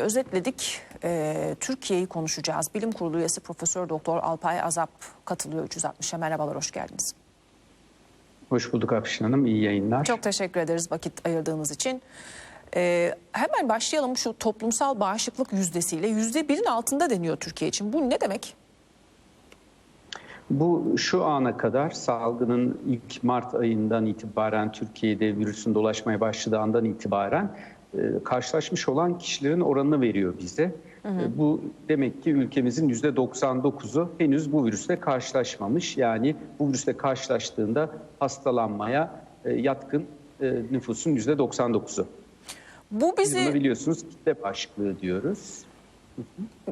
Özetledik. Ee, Türkiye'yi konuşacağız. Bilim Kurulu üyesi Profesör Doktor Alpay Azap katılıyor 360'a. Merhabalar, hoş geldiniz. Hoş bulduk Afşin Hanım. İyi yayınlar. Çok teşekkür ederiz vakit ayırdığınız için. Ee, hemen başlayalım şu toplumsal bağışıklık yüzdesiyle. Yüzde birin altında deniyor Türkiye için. Bu ne demek? Bu şu ana kadar salgının ilk Mart ayından itibaren Türkiye'de virüsün dolaşmaya başladığı andan itibaren karşılaşmış olan kişilerin oranını veriyor bize. E, Bu demek ki ülkemizin %99'u henüz bu virüsle karşılaşmamış. Yani bu virüsle karşılaştığında hastalanmaya e, yatkın e, nüfusun %99'u. Bu Biz bizi, biliyorsunuz kitle bağışıklığı diyoruz.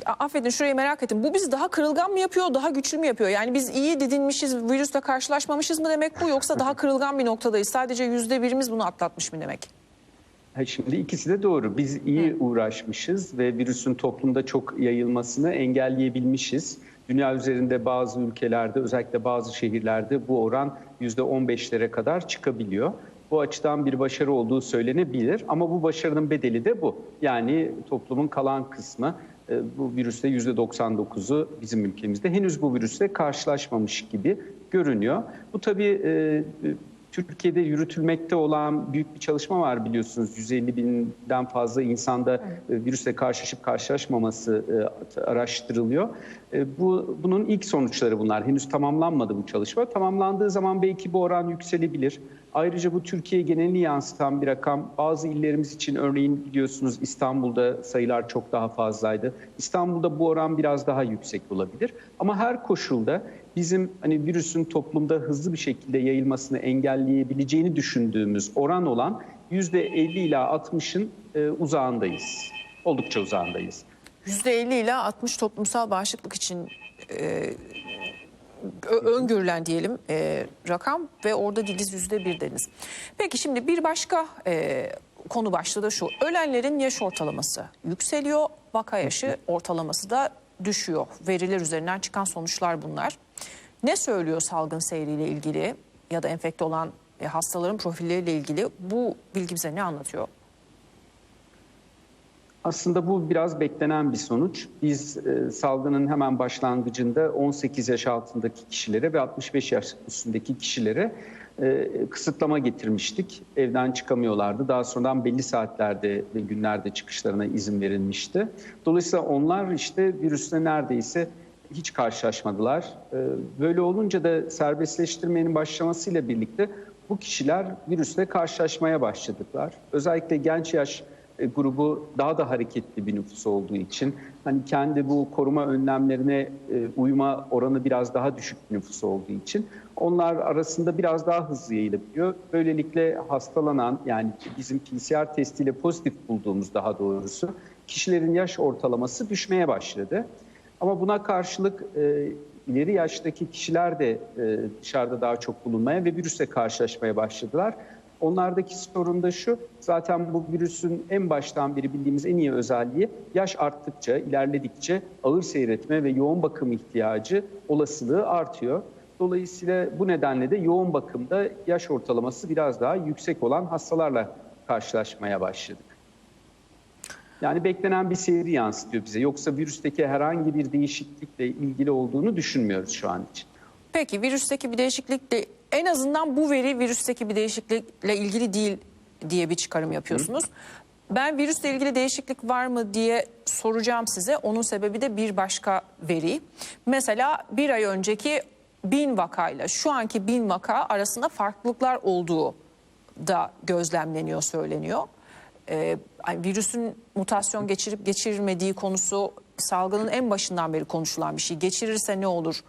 affedin şurayı merak ettim. Bu bizi daha kırılgan mı yapıyor, daha güçlü mü yapıyor? Yani biz iyi didinmişiz, virüsle karşılaşmamışız mı demek bu? Yoksa daha kırılgan bir noktadayız. Sadece yüzde birimiz bunu atlatmış mı demek? Ha, Şimdi ikisi de doğru. Biz iyi uğraşmışız ve virüsün toplumda çok yayılmasını engelleyebilmişiz. Dünya üzerinde bazı ülkelerde özellikle bazı şehirlerde bu oran %15'lere kadar çıkabiliyor. Bu açıdan bir başarı olduğu söylenebilir ama bu başarının bedeli de bu. Yani toplumun kalan kısmı e, bu virüste %99'u bizim ülkemizde henüz bu virüsle karşılaşmamış gibi görünüyor. Bu tabii e, Türkiye'de yürütülmekte olan büyük bir çalışma var biliyorsunuz. 150 binden fazla insanda e, virüsle karşılaşıp karşılaşmaması e, araştırılıyor. E, Bu Bunun ilk sonuçları bunlar. Henüz tamamlanmadı bu çalışma. Tamamlandığı zaman belki bu oran yükselebilir. Ayrıca bu Türkiye genelini yansıtan bir rakam. Bazı illerimiz için örneğin biliyorsunuz İstanbul'da sayılar çok daha fazlaydı. İstanbul'da bu oran biraz daha yüksek olabilir. Ama her koşulda bizim hani virüsün toplumda hızlı bir şekilde yayılmasını engelleyebileceğini düşündüğümüz oran olan %50 ila 60'ın e, uzağındayız. Oldukça uzağındayız. %50 ile 60 toplumsal bağışıklık için e, öngörülen diyelim e, rakam ve orada diliz yüzde bir deniz. Peki şimdi bir başka e, konu başlığı da şu. Ölenlerin yaş ortalaması yükseliyor, vaka yaşı ortalaması da düşüyor. Veriler üzerinden çıkan sonuçlar bunlar. Ne söylüyor salgın seyriyle ilgili ya da enfekte olan e, hastaların profilleriyle ilgili bu bilgi bize ne anlatıyor? Aslında bu biraz beklenen bir sonuç. Biz e, salgının hemen başlangıcında 18 yaş altındaki kişilere ve 65 yaş üstündeki kişilere e, kısıtlama getirmiştik. Evden çıkamıyorlardı. Daha sonradan belli saatlerde ve günlerde çıkışlarına izin verilmişti. Dolayısıyla onlar işte virüsle neredeyse hiç karşılaşmadılar. E, böyle olunca da serbestleştirmenin başlamasıyla birlikte bu kişiler virüsle karşılaşmaya başladılar. Özellikle genç yaş grubu daha da hareketli bir nüfus olduğu için hani kendi bu koruma önlemlerine e, uyma oranı biraz daha düşük bir nüfus olduğu için onlar arasında biraz daha hızlı yayılabiliyor. Böylelikle hastalanan yani bizim PCR testiyle pozitif bulduğumuz daha doğrusu kişilerin yaş ortalaması düşmeye başladı. Ama buna karşılık e, ileri yaştaki kişiler de e, dışarıda daha çok bulunmaya ve virüsle karşılaşmaya başladılar. Onlardaki sorun da şu, zaten bu virüsün en baştan beri bildiğimiz en iyi özelliği yaş arttıkça, ilerledikçe ağır seyretme ve yoğun bakım ihtiyacı olasılığı artıyor. Dolayısıyla bu nedenle de yoğun bakımda yaş ortalaması biraz daha yüksek olan hastalarla karşılaşmaya başladık. Yani beklenen bir seyri yansıtıyor bize. Yoksa virüsteki herhangi bir değişiklikle ilgili olduğunu düşünmüyoruz şu an için. Peki virüsteki bir değişiklikle en azından bu veri virüsteki bir değişiklikle ilgili değil diye bir çıkarım yapıyorsunuz. Ben virüsle ilgili değişiklik var mı diye soracağım size. Onun sebebi de bir başka veri. Mesela bir ay önceki bin vakayla şu anki bin vaka arasında farklılıklar olduğu da gözlemleniyor söyleniyor. Ee, virüsün mutasyon geçirip geçirmediği konusu salgının en başından beri konuşulan bir şey. Geçirirse ne olur?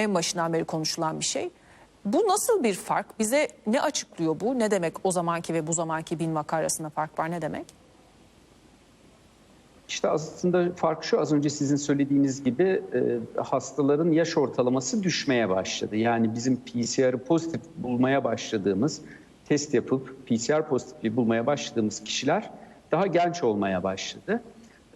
En başından beri konuşulan bir şey. Bu nasıl bir fark? Bize ne açıklıyor bu? Ne demek o zamanki ve bu zamanki bin vaka arasında fark var ne demek? İşte aslında fark şu az önce sizin söylediğiniz gibi e, hastaların yaş ortalaması düşmeye başladı. Yani bizim PCR'ı pozitif bulmaya başladığımız, test yapıp PCR pozitifliği bulmaya başladığımız kişiler daha genç olmaya başladı.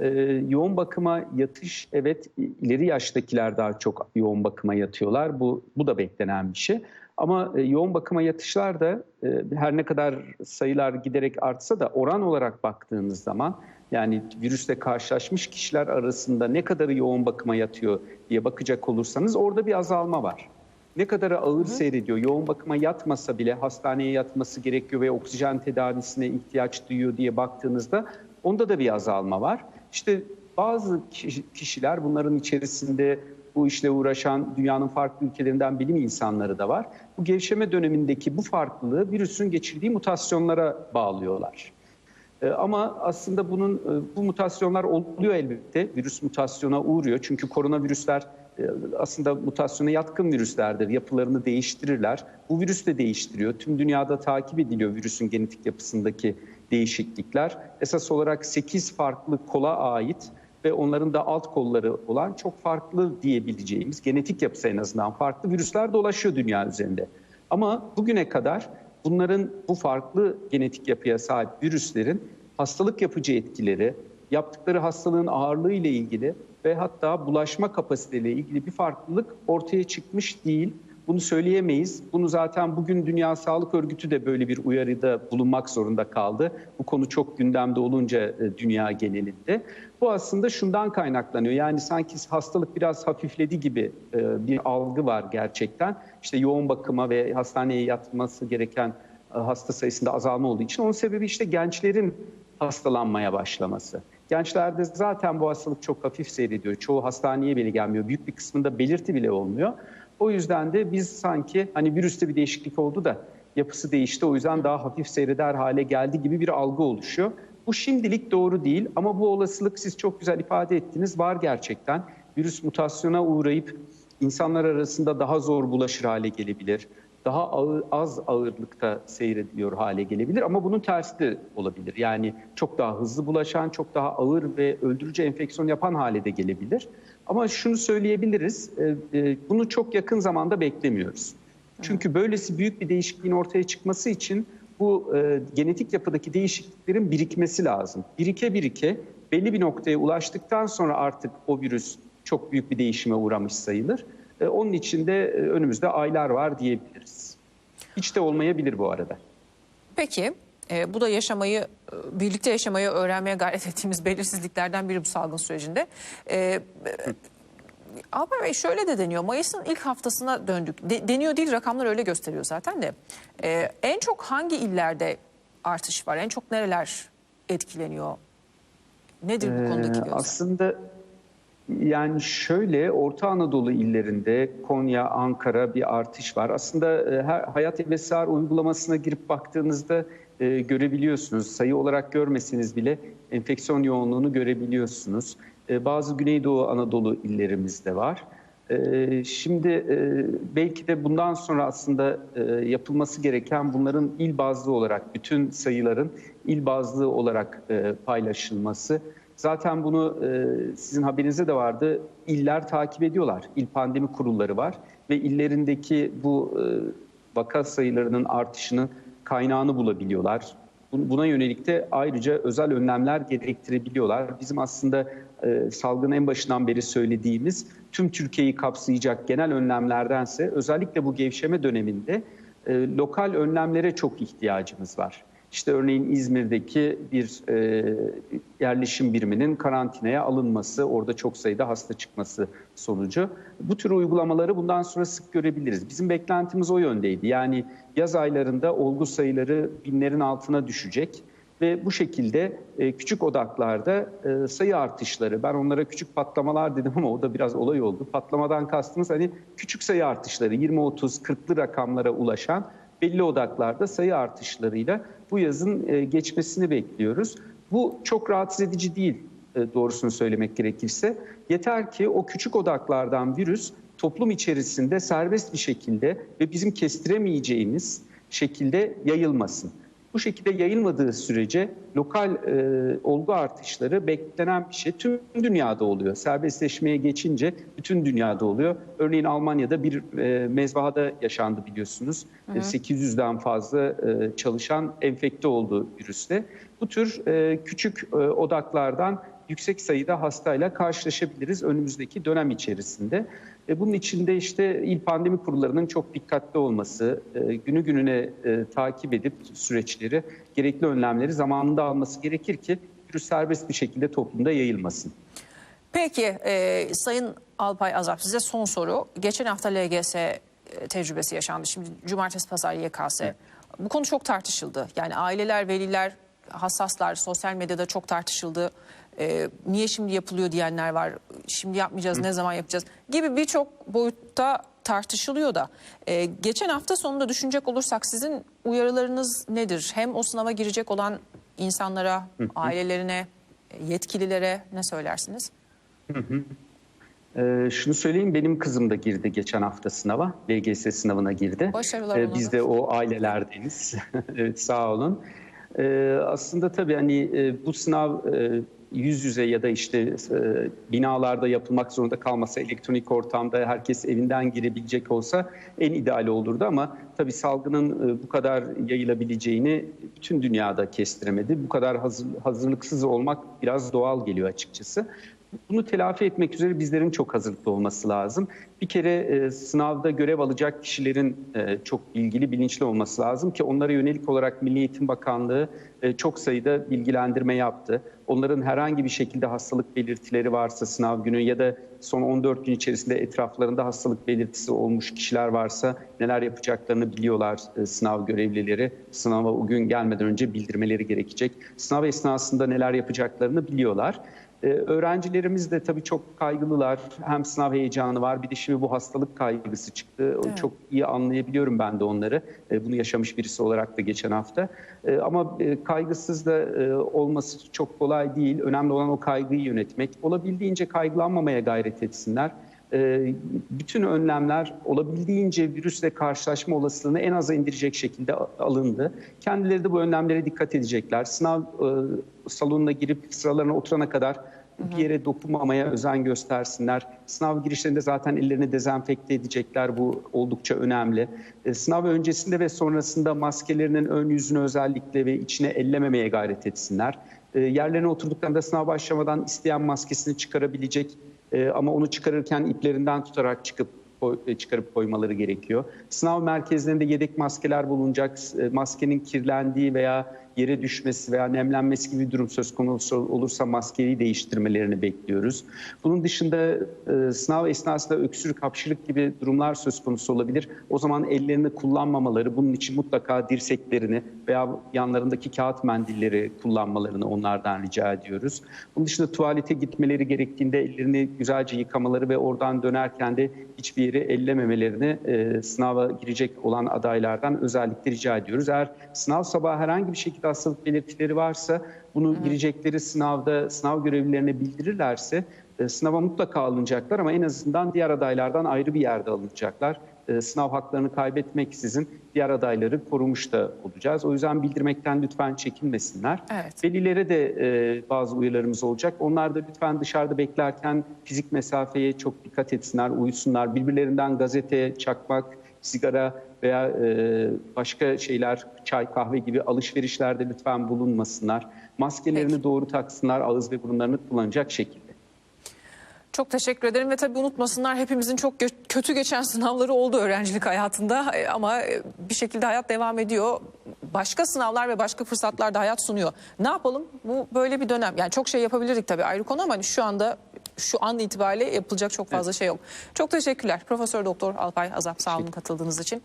E, yoğun bakıma yatış evet ileri yaştakiler daha çok yoğun bakıma yatıyorlar. Bu bu da beklenen bir şey. Ama e, yoğun bakıma yatışlar da e, her ne kadar sayılar giderek artsa da oran olarak baktığınız zaman yani virüsle karşılaşmış kişiler arasında ne kadarı yoğun bakıma yatıyor diye bakacak olursanız orada bir azalma var. Ne kadarı ağır seyrediyor, yoğun bakıma yatmasa bile hastaneye yatması gerekiyor ve oksijen tedavisine ihtiyaç duyuyor diye baktığınızda onda da bir azalma var. İşte bazı kişi- kişiler bunların içerisinde bu işle uğraşan dünyanın farklı ülkelerinden bilim insanları da var. Bu gevşeme dönemindeki bu farklılığı virüsün geçirdiği mutasyonlara bağlıyorlar. E, Ama aslında bunun e, bu mutasyonlar oluyor elbette. Virüs mutasyona uğruyor. Çünkü koronavirüsler e, aslında mutasyona yatkın virüslerdir. Yapılarını değiştirirler. Bu virüs de değiştiriyor. Tüm dünyada takip ediliyor virüsün genetik yapısındaki değişiklikler. Esas olarak 8 farklı kola ait ve onların da alt kolları olan çok farklı diyebileceğimiz genetik yapısı en azından farklı virüsler dolaşıyor dünya üzerinde. Ama bugüne kadar bunların bu farklı genetik yapıya sahip virüslerin hastalık yapıcı etkileri, yaptıkları hastalığın ağırlığı ile ilgili ve hatta bulaşma kapasiteleriyle ilgili bir farklılık ortaya çıkmış değil. Bunu söyleyemeyiz. Bunu zaten bugün Dünya Sağlık Örgütü de böyle bir uyarıda bulunmak zorunda kaldı. Bu konu çok gündemde olunca e, dünya genelinde. Bu aslında şundan kaynaklanıyor. Yani sanki hastalık biraz hafifledi gibi e, bir algı var gerçekten. İşte yoğun bakıma ve hastaneye yatması gereken e, hasta sayısında azalma olduğu için. Onun sebebi işte gençlerin hastalanmaya başlaması. Gençlerde zaten bu hastalık çok hafif seyrediyor. Çoğu hastaneye bile gelmiyor. Büyük bir kısmında belirti bile olmuyor. O yüzden de biz sanki hani virüste bir değişiklik oldu da yapısı değişti o yüzden daha hafif seyreder hale geldi gibi bir algı oluşuyor. Bu şimdilik doğru değil ama bu olasılık siz çok güzel ifade ettiniz var gerçekten. Virüs mutasyona uğrayıp insanlar arasında daha zor bulaşır hale gelebilir. Daha ağır, az ağırlıkta seyrediyor hale gelebilir ama bunun tersi de olabilir. Yani çok daha hızlı bulaşan, çok daha ağır ve öldürücü enfeksiyon yapan hale de gelebilir. Ama şunu söyleyebiliriz, e, e, bunu çok yakın zamanda beklemiyoruz. Çünkü böylesi büyük bir değişikliğin ortaya çıkması için bu e, genetik yapıdaki değişikliklerin birikmesi lazım. Birike birike belli bir noktaya ulaştıktan sonra artık o virüs çok büyük bir değişime uğramış sayılır. Onun için de önümüzde aylar var diyebiliriz. Hiç de olmayabilir bu arada. Peki e, bu da yaşamayı, e, birlikte yaşamayı öğrenmeye gayret ettiğimiz belirsizliklerden biri bu salgın sürecinde. E, e, Alper Bey şöyle de deniyor. Mayıs'ın ilk haftasına döndük. De- deniyor değil rakamlar öyle gösteriyor zaten de. E, en çok hangi illerde artış var? En çok nereler etkileniyor? Nedir bu konudaki Ee, gözlem? Aslında yani şöyle Orta Anadolu illerinde Konya, Ankara bir artış var. Aslında e, her Hayat MSR uygulamasına girip baktığınızda e, görebiliyorsunuz. Sayı olarak görmeseniz bile enfeksiyon yoğunluğunu görebiliyorsunuz. E, bazı Güneydoğu Anadolu illerimizde var. E, şimdi e, belki de bundan sonra aslında e, yapılması gereken bunların il bazlı olarak bütün sayıların il bazlı olarak e, paylaşılması. Zaten bunu e, sizin haberinizde de vardı. İller takip ediyorlar. İl pandemi kurulları var ve illerindeki bu e, vaka sayılarının artışını kaynağını bulabiliyorlar. Bu- Buna yönelik de ayrıca özel önlemler gerektirebiliyorlar. Bizim aslında e, salgının en başından beri söylediğimiz tüm Türkiye'yi kapsayacak genel önlemlerdense özellikle bu gevşeme döneminde e, lokal önlemlere çok ihtiyacımız var. İşte örneğin İzmir'deki bir e, yerleşim biriminin karantinaya alınması, orada çok sayıda hasta çıkması sonucu. Bu tür uygulamaları bundan sonra sık görebiliriz. Bizim beklentimiz o yöndeydi. Yani yaz aylarında olgu sayıları binlerin altına düşecek ve bu şekilde e, küçük odaklarda e, sayı artışları, ben onlara küçük patlamalar dedim ama o da biraz olay oldu. Patlamadan kastımız hani küçük sayı artışları, 20, 30, 40'lı rakamlara ulaşan belli odaklarda sayı artışlarıyla bu yazın e, geçmesini bekliyoruz. Bu çok rahatsız edici değil e, doğrusunu söylemek gerekirse. Yeter ki o küçük odaklardan virüs toplum içerisinde serbest bir şekilde ve bizim kestiremeyeceğimiz şekilde yayılmasın. Bu şekilde yayılmadığı sürece lokal e, olgu artışları beklenen bir şey tüm dünyada oluyor. Serbestleşmeye geçince bütün dünyada oluyor. Örneğin Almanya'da bir e, mezbahada yaşandı biliyorsunuz. E, 800'den fazla e, çalışan enfekte oldu virüsle. Bu tür e, küçük e, odaklardan yüksek sayıda hastayla karşılaşabiliriz önümüzdeki dönem içerisinde. E, bunun içinde işte il pandemi kurullarının çok dikkatli olması, e, günü gününe e, takip edip süreçleri, gerekli önlemleri zamanında alması gerekir ki virüs serbest bir şekilde toplumda yayılmasın. Peki e, Sayın Alpay Azap size son soru. Geçen hafta LGS e, tecrübesi yaşandı. Şimdi cumartesi pazar YKS. Bu konu çok tartışıldı. Yani aileler, veliler, hassaslar sosyal medyada çok tartışıldı. E, niye şimdi yapılıyor diyenler var. Şimdi yapmayacağız, ne zaman yapacağız gibi birçok boyutta tartışılıyor da. E, geçen hafta sonunda düşünecek olursak sizin uyarılarınız nedir? Hem o sınava girecek olan insanlara, ailelerine, yetkililere ne söylersiniz? Ee, şunu söyleyeyim benim kızım da girdi geçen hafta sınava. LGS sınavına girdi. Başarılar Ee, Biz de o ailelerdeniz. evet sağ olun. Ee, aslında tabii hani e, bu sınav e, yüz yüze ya da işte e, binalarda yapılmak zorunda kalmasa elektronik ortamda herkes evinden girebilecek olsa en ideali olurdu ama tabii salgının e, bu kadar yayılabileceğini bütün dünyada kestiremedi. Bu kadar hazır, hazırlıksız olmak biraz doğal geliyor açıkçası. Bunu telafi etmek üzere bizlerin çok hazırlıklı olması lazım. Bir kere e, sınavda görev alacak kişilerin e, çok ilgili, bilinçli olması lazım ki onlara yönelik olarak Milli Eğitim Bakanlığı e, çok sayıda bilgilendirme yaptı. Onların herhangi bir şekilde hastalık belirtileri varsa sınav günü ya da son 14 gün içerisinde etraflarında hastalık belirtisi olmuş kişiler varsa neler yapacaklarını biliyorlar e, sınav görevlileri. Sınava o gün gelmeden önce bildirmeleri gerekecek. Sınav esnasında neler yapacaklarını biliyorlar. Ee, öğrencilerimiz de tabii çok kaygılılar. Hem sınav heyecanı var bir de şimdi bu hastalık kaygısı çıktı. Evet. Çok iyi anlayabiliyorum ben de onları. Ee, bunu yaşamış birisi olarak da geçen hafta. Ee, ama e, kaygısız da e, olması çok kolay değil. Önemli olan o kaygıyı yönetmek. Olabildiğince kaygılanmamaya gayret etsinler. Ee, bütün önlemler olabildiğince virüsle karşılaşma olasılığını en aza indirecek şekilde alındı. Kendileri de bu önlemlere dikkat edecekler. Sınav e, salonuna girip sıralarına oturana kadar bir yere dokunmamaya özen göstersinler. Sınav girişlerinde zaten ellerini dezenfekte edecekler. Bu oldukça önemli. E, sınav öncesinde ve sonrasında maskelerinin ön yüzünü özellikle ve içine ellememeye gayret etsinler. E, yerlerine oturduklarında sınav başlamadan isteyen maskesini çıkarabilecek ee, ama onu çıkarırken iplerinden tutarak çıkıp e, çıkarıp koymaları gerekiyor. Sınav merkezlerinde yedek maskeler bulunacak. E, Maskenin kirlendiği veya yere düşmesi veya nemlenmesi gibi bir durum söz konusu olursa maskeyi değiştirmelerini bekliyoruz. Bunun dışında e, sınav esnasında öksürük, hapşırık gibi durumlar söz konusu olabilir. O zaman ellerini kullanmamaları, bunun için mutlaka dirseklerini veya yanlarındaki kağıt mendilleri kullanmalarını onlardan rica ediyoruz. Bunun dışında tuvalete gitmeleri gerektiğinde ellerini güzelce yıkamaları ve oradan dönerken de hiçbir yeri ellememelerini e, sınava girecek olan adaylardan özellikle rica ediyoruz. Eğer sınav sabahı herhangi bir şekilde hastalık belirtileri varsa bunu girecekleri sınavda sınav görevlilerine bildirirlerse e, sınava mutlaka alınacaklar ama en azından diğer adaylardan ayrı bir yerde alınacaklar. E, sınav haklarını kaybetmeksizin diğer adayları korumuş da olacağız. O yüzden bildirmekten lütfen çekinmesinler. Evet. Velilere de e, bazı uyarılarımız olacak. Onlar da lütfen dışarıda beklerken fizik mesafeye çok dikkat etsinler, uyusunlar. Birbirlerinden gazete, çakmak, sigara veya e, başka şeyler, çay, kahve gibi alışverişlerde lütfen bulunmasınlar. Maskelerini Peki. doğru taksınlar, ağız ve burunlarını kullanacak şekilde. Çok teşekkür ederim ve tabii unutmasınlar hepimizin çok gö- kötü geçen sınavları oldu öğrencilik hayatında E, ama e, bir şekilde hayat devam ediyor. Başka sınavlar ve başka fırsatlar da hayat sunuyor. Ne yapalım? Bu böyle bir dönem. Yani çok şey yapabilirdik tabii ayrı konu ama hani şu anda şu an itibariyle yapılacak çok fazla şey yok. Çok teşekkürler. Profesör Doktor Alpay Azap sağ olun katıldığınız için.